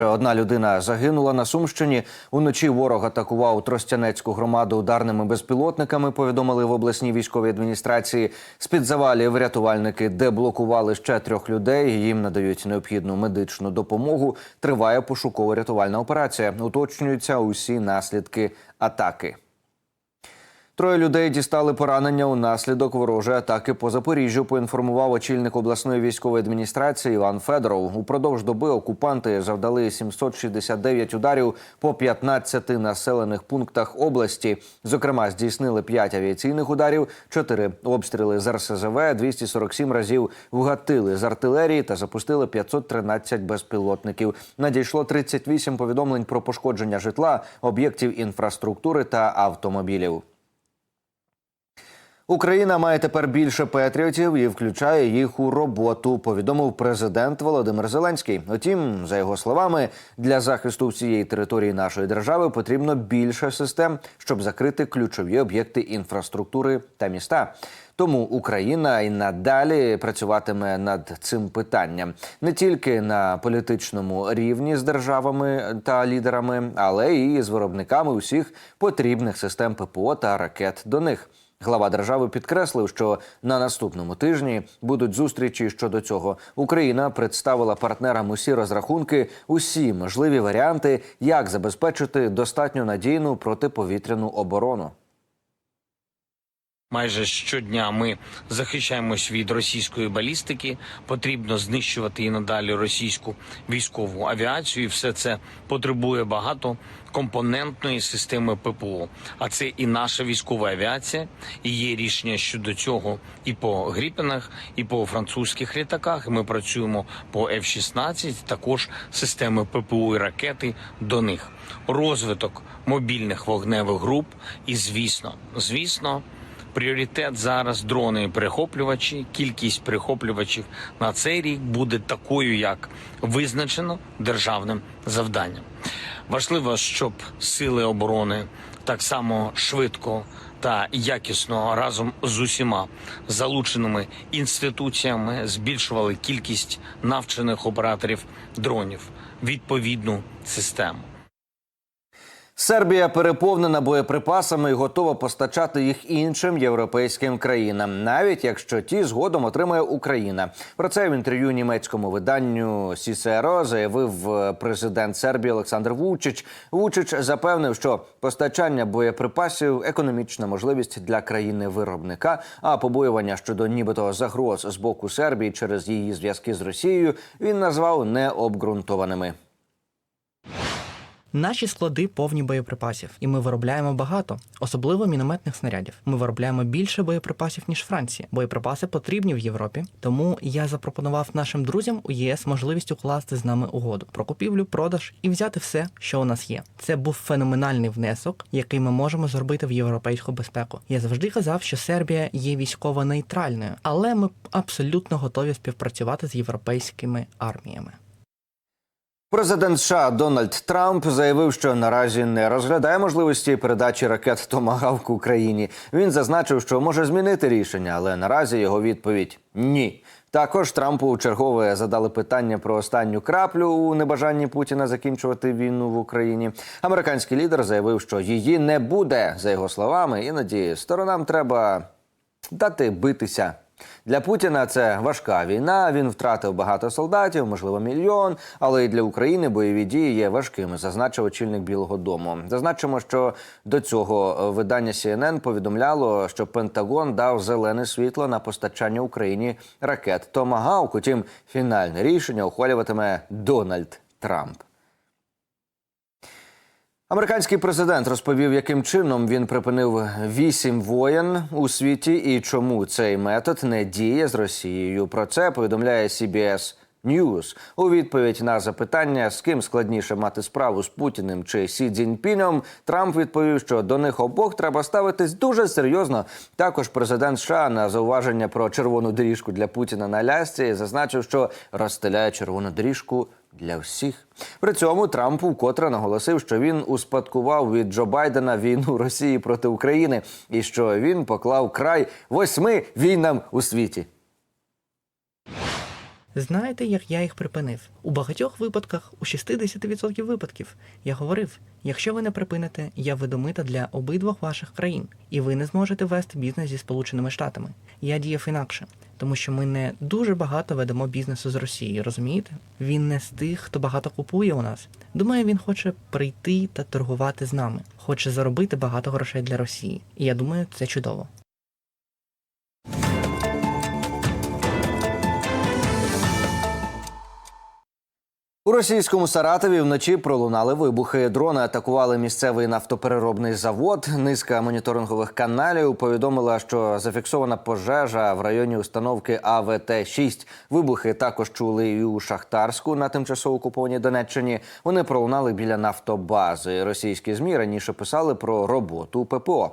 Одна людина загинула на Сумщині. Уночі ворог атакував Тростянецьку громаду ударними безпілотниками. Повідомили в обласній військовій адміністрації. З під завалів рятувальники деблокували ще трьох людей. Їм надають необхідну медичну допомогу. Триває пошуково-рятувальна операція. Уточнюються усі наслідки атаки. Троє людей дістали поранення унаслідок ворожої атаки по Запоріжжю. Поінформував очільник обласної військової адміністрації Іван Федоров. Упродовж доби окупанти завдали 769 ударів по 15 населених пунктах області. Зокрема, здійснили 5 авіаційних ударів, 4 обстріли з РСЗВ, 247 разів вгатили з артилерії та запустили 513 безпілотників. Надійшло 38 повідомлень про пошкодження житла, об'єктів інфраструктури та автомобілів. Україна має тепер більше патріотів і включає їх у роботу. Повідомив президент Володимир Зеленський. Утім, за його словами, для захисту всієї території нашої держави потрібно більше систем, щоб закрити ключові об'єкти інфраструктури та міста. Тому Україна і надалі працюватиме над цим питанням не тільки на політичному рівні з державами та лідерами, але і з виробниками усіх потрібних систем ППО та ракет до них. Глава держави підкреслив, що на наступному тижні будуть зустрічі щодо цього. Україна представила партнерам усі розрахунки, усі можливі варіанти, як забезпечити достатньо надійну протиповітряну оборону. Майже щодня ми захищаємось від російської балістики. Потрібно знищувати і надалі російську військову авіацію. І все це потребує багато компонентної системи ППО. А це і наша військова авіація. І є рішення щодо цього і по Гріпенах, і по французьких літаках. Ми працюємо по F-16, також системи ППО і ракети до них. Розвиток мобільних вогневих груп. І звісно, звісно. Пріоритет зараз дрони і перехоплювачі. Кількість перехоплювачів на цей рік буде такою, як визначено державним завданням. Важливо, щоб сили оборони так само швидко та якісно разом з усіма залученими інституціями збільшували кількість навчених операторів дронів відповідну систему. Сербія переповнена боєприпасами і готова постачати їх іншим європейським країнам, навіть якщо ті згодом отримає Україна. Про це в інтерв'ю німецькому виданню СІСРО заявив е, президент Сербії Олександр Вучич. Вучич запевнив, що постачання боєприпасів економічна можливість для країни виробника. А побоювання щодо нібито загроз з боку Сербії через її зв'язки з Росією він назвав необґрунтованими. Наші склади повні боєприпасів, і ми виробляємо багато, особливо мінометних снарядів. Ми виробляємо більше боєприпасів ніж Франція. Боєприпаси потрібні в Європі. Тому я запропонував нашим друзям у ЄС можливість укласти з нами угоду про купівлю, продаж і взяти все, що у нас є. Це був феноменальний внесок, який ми можемо зробити в європейську безпеку. Я завжди казав, що Сербія є військово нейтральною, але ми абсолютно готові співпрацювати з європейськими арміями. Президент США Дональд Трамп заявив, що наразі не розглядає можливості передачі ракет Томагавк Україні. Він зазначив, що може змінити рішення, але наразі його відповідь ні. Також Трампу чергове задали питання про останню краплю у небажанні Путіна закінчувати війну в Україні. Американський лідер заявив, що її не буде. За його словами, іноді сторонам треба дати битися. Для Путіна це важка війна. Він втратив багато солдатів, можливо, мільйон. Але і для України бойові дії є важкими, зазначив очільник Білого Дому. Зазначимо, що до цього видання CNN повідомляло, що Пентагон дав зелене світло на постачання Україні ракет Томагавк. Утім, фінальне рішення ухвалюватиме Дональд Трамп. Американський президент розповів, яким чином він припинив вісім воєн у світі і чому цей метод не діє з Росією. Про це повідомляє CBS News. у відповідь на запитання, з ким складніше мати справу з Путіним чи Сі Цзіньпіном, Трамп відповів, що до них обох треба ставитись дуже серйозно. Також президент США на зауваження про червону доріжку для Путіна на Алясці зазначив, що розстеляє червону доріжку для всіх. При цьому Трамп вкотре наголосив, що він успадкував від Джо Байдена війну Росії проти України і що він поклав край восьми війнам у світі. Знаєте, як я їх припинив? У багатьох випадках, у 60% випадків, я говорив: якщо ви не припините, я введу мита для обидвох ваших країн, і ви не зможете вести бізнес зі Сполученими Штатами. Я діяв інакше, тому що ми не дуже багато ведемо бізнесу з Росії, розумієте? Він не з тих, хто багато купує у нас. Думаю, він хоче прийти та торгувати з нами, хоче заробити багато грошей для Росії. І я думаю, це чудово. У російському Саратові вночі пролунали вибухи. Дрони атакували місцевий нафтопереробний завод. Низка моніторингових каналів повідомила, що зафіксована пожежа в районі установки АВТ-6. Вибухи також чули і у Шахтарську на тимчасово окупованій Донеччині. Вони пролунали біля нафтобази. Російські змі раніше писали про роботу ППО.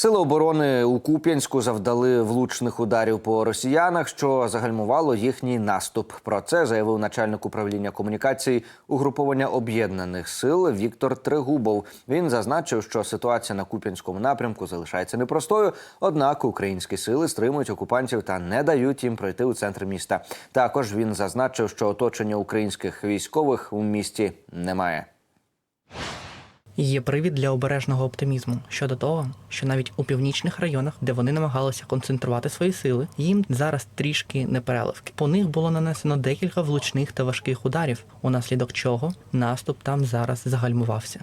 Сили оборони у Куп'янську завдали влучних ударів по росіянах, що загальмувало їхній наступ. Про це заявив начальник управління комунікацій угруповання об'єднаних сил Віктор Трегубов. Він зазначив, що ситуація на Куп'янському напрямку залишається непростою однак українські сили стримують окупантів та не дають їм пройти у центр міста. Також він зазначив, що оточення українських військових у місті немає. Є привід для обережного оптимізму щодо того, що навіть у північних районах, де вони намагалися концентрувати свої сили, їм зараз трішки не переливки. По них було нанесено декілька влучних та важких ударів, унаслідок чого наступ там зараз загальмувався.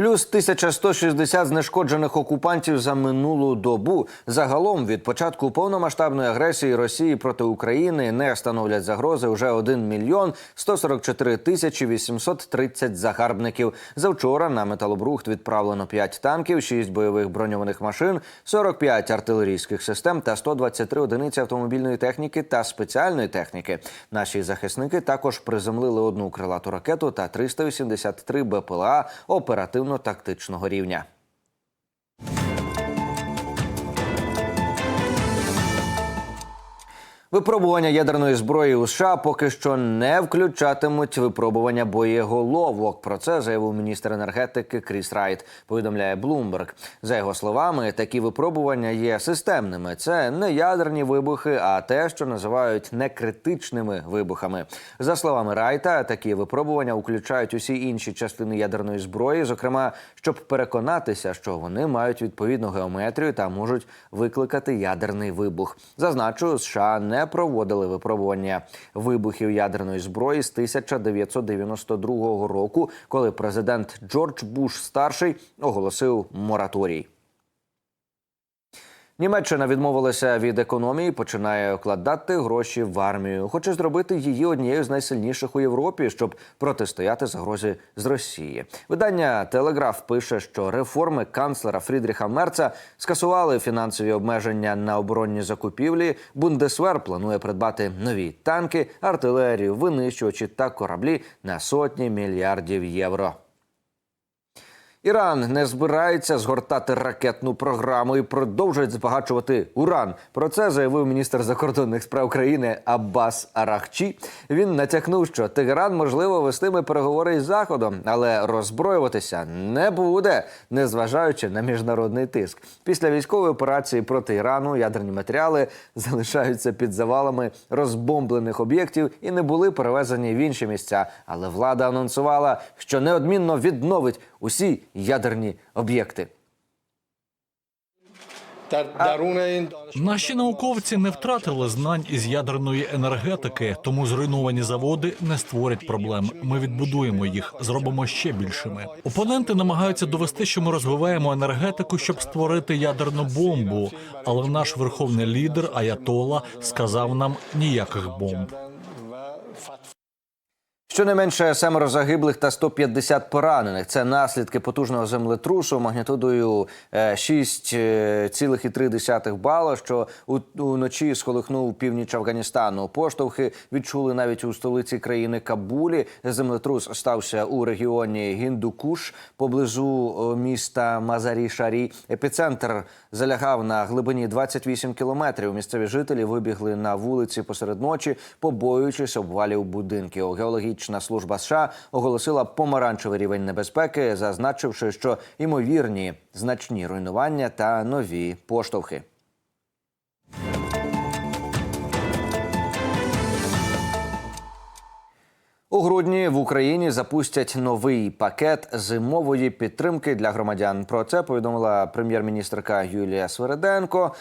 Плюс 1160 знешкоджених окупантів за минулу добу. Загалом від початку повномасштабної агресії Росії проти України не становлять загрози вже 1 мільйон 144 тисячі 830 загарбників. Завчора на металобрухт відправлено 5 танків, 6 бойових броньованих машин, 45 артилерійських систем та 123 одиниці автомобільної техніки та спеціальної техніки. Наші захисники також приземлили одну крилату ракету та 383 БПЛА оперативно-тактичного рівня. Випробування ядерної зброї у США поки що не включатимуть випробування боєголовок. Про це заявив міністр енергетики Кріс Райт. Повідомляє Bloomberg. За його словами, такі випробування є системними. Це не ядерні вибухи, а те, що називають некритичними вибухами. За словами Райта, такі випробування включають усі інші частини ядерної зброї, зокрема, щоб переконатися, що вони мають відповідну геометрію та можуть викликати ядерний вибух. Зазначу, США не проводили випробування вибухів ядерної зброї з 1992 року, коли президент Джордж Буш старший оголосив мораторій. Німеччина відмовилася від економії, починає вкладати гроші в армію. Хоче зробити її однією з найсильніших у Європі, щоб протистояти загрозі з Росії. Видання Телеграф пише, що реформи канцлера Фрідріха Мерца скасували фінансові обмеження на оборонні закупівлі. Бундесвер планує придбати нові танки, артилерію, винищувачі та кораблі на сотні мільярдів євро. Іран не збирається згортати ракетну програму і продовжує збагачувати уран. Про це заявив міністр закордонних справ країни Аббас Арахчі. Він натякнув, що Тегеран можливо вестиме переговори із заходом, але роззброюватися не буде, незважаючи на міжнародний тиск. Після військової операції проти Ірану ядерні матеріали залишаються під завалами розбомблених об'єктів і не були перевезені в інші місця. Але влада анонсувала, що неодмінно відновить усі ядерні об'єкти. Наші науковці не втратили знань із ядерної енергетики, тому зруйновані заводи не створять проблем. Ми відбудуємо їх, зробимо ще більшими. Опоненти намагаються довести, що ми розвиваємо енергетику, щоб створити ядерну бомбу. Але наш верховний лідер Аятола сказав нам ніяких бомб. Щонайменше семеро загиблих та 150 поранених. Це наслідки потужного землетрусу магнітудою е, 6,3 е, бала, що уночі сколихнув північ Афганістану. Поштовхи відчули навіть у столиці країни Кабулі. Землетрус стався у регіоні Гіндукуш поблизу е, міста Мазарі-Шарі. Епіцентр залягав на глибині 28 кілометрів. Місцеві жителі вибігли на вулиці посеред ночі, побоюючись обвалів будинків. Геологічна служба США оголосила помаранчевий рівень небезпеки, зазначивши, що ймовірні значні руйнування та нові поштовхи. У грудні в Україні запустять новий пакет зимової підтримки для громадян. Про це повідомила прем'єр-міністрка Юлія Свереденко.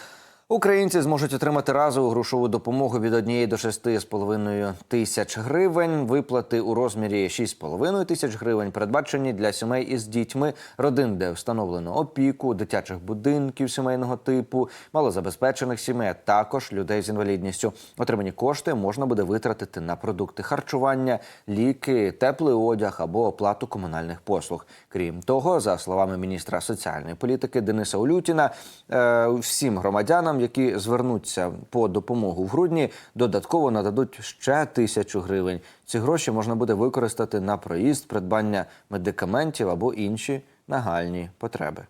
Українці зможуть отримати разову грошову допомогу від 1 до 6,5 тисяч гривень. Виплати у розмірі 6,5 тисяч гривень передбачені для сімей із дітьми, родин, де встановлено опіку, дитячих будинків сімейного типу, малозабезпечених сімей, а також людей з інвалідністю. Отримані кошти можна буде витратити на продукти харчування, ліки, теплий одяг або оплату комунальних послуг. Крім того, за словами міністра соціальної політики Дениса Улютіна, е, всім громадянам, які звернуться по допомогу в грудні, додатково нададуть ще тисячу гривень. Ці гроші можна буде використати на проїзд, придбання медикаментів або інші нагальні потреби.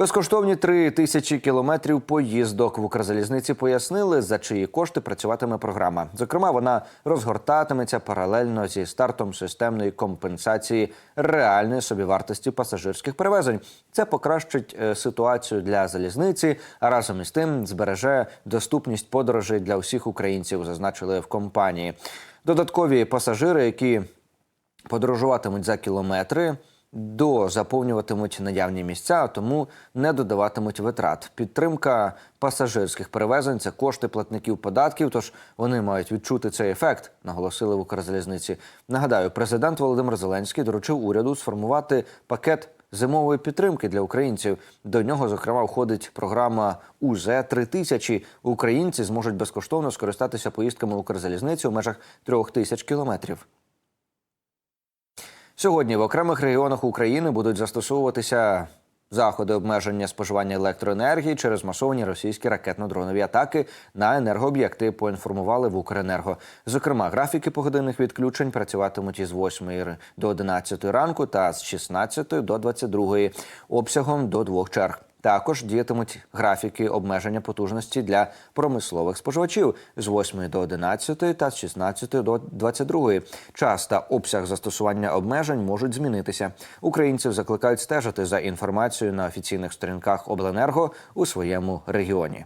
Безкоштовні три тисячі кілометрів поїздок в Укрзалізниці пояснили, за чиї кошти працюватиме програма. Зокрема, вона розгортатиметься паралельно зі стартом системної компенсації реальної собівартості пасажирських перевезень. Це покращить е, ситуацію для залізниці, а разом із тим збереже доступність подорожей для усіх українців, зазначили в компанії. Додаткові пасажири, які подорожуватимуть за кілометри, дозаповнюватимуть наявні місця, тому не додаватимуть витрат. Підтримка пасажирських перевезень це кошти платників податків, тож вони мають відчути цей ефект, наголосили в Укрзалізниці. Нагадаю, президент Володимир Зеленський доручив уряду сформувати пакет зимової підтримки для українців. До нього, зокрема, входить програма УЗ 3000 Українці зможуть безкоштовно скористатися поїздками Укрзалізниці у межах трьох тисяч кілометрів. Сьогодні в окремих регіонах України будуть застосовуватися заходи обмеження споживання електроенергії через масовані російські ракетно-дронові атаки на енергооб'єкти. Поінформували в Укренерго. Зокрема, графіки погодинних відключень працюватимуть із 8 до 11 ранку та з 16 до 22 обсягом до двох черг. Також діятимуть графіки обмеження потужності для промислових споживачів з 8 до 11 та з 16 до 22. Час та обсяг застосування обмежень можуть змінитися. Українців закликають стежити за інформацією на офіційних сторінках обленерго у своєму регіоні.